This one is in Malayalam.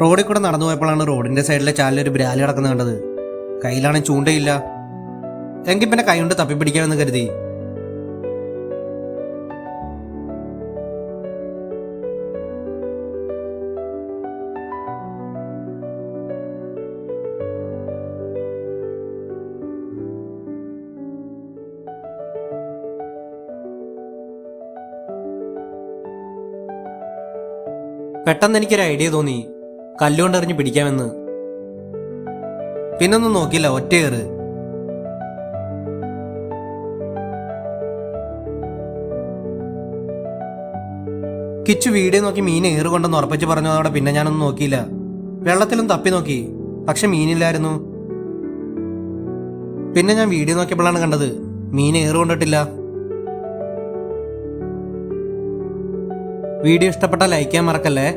റോഡിൽ കൂടെ നടന്നു പോയപ്പോഴാണ് റോഡിന്റെ സൈഡിലെ ചാലിൽ ഒരു ബ്രാലി കിടക്കുന്നത് കണ്ടത്. കയ്യിലാണെങ്കിൽ ചൂണ്ടയില്ല. എങ്കിൽ പിന്നെ കൈ കൊണ്ട് തപ്പിപ്പിടിക്കാമെന്ന് കരുതി. പെട്ടെന്ന് എനിക്കൊരു ഐഡിയ തോന്നി. കല്ലുകൊണ്ടെറിഞ്ഞ് പിടിക്കാമെന്ന്. പിന്നൊന്നും നോക്കിയില്ല ഒറ്റയേറ് കിച്ചു വീഡിയോ നോക്കി മീൻ ഏറുകൊണ്ടെന്ന് ഉറപ്പിച്ച് പറഞ്ഞതോടെ പിന്നെ ഞാനൊന്നും നോക്കിയില്ല. വെള്ളത്തിലും തപ്പി നോക്കി. പക്ഷെ മീനില്ലായിരുന്നു. പിന്നെ ഞാൻ വീഡിയോ നോക്കിയപ്പോഴാണ് കണ്ടത് മീൻ ഏറുകൊണ്ടിട്ടില്ല. വീഡിയോ ഇഷ്ടപ്പെട്ടാൽ ലൈക്ക് ചെയ്യാൻ മറക്കല്ലേ?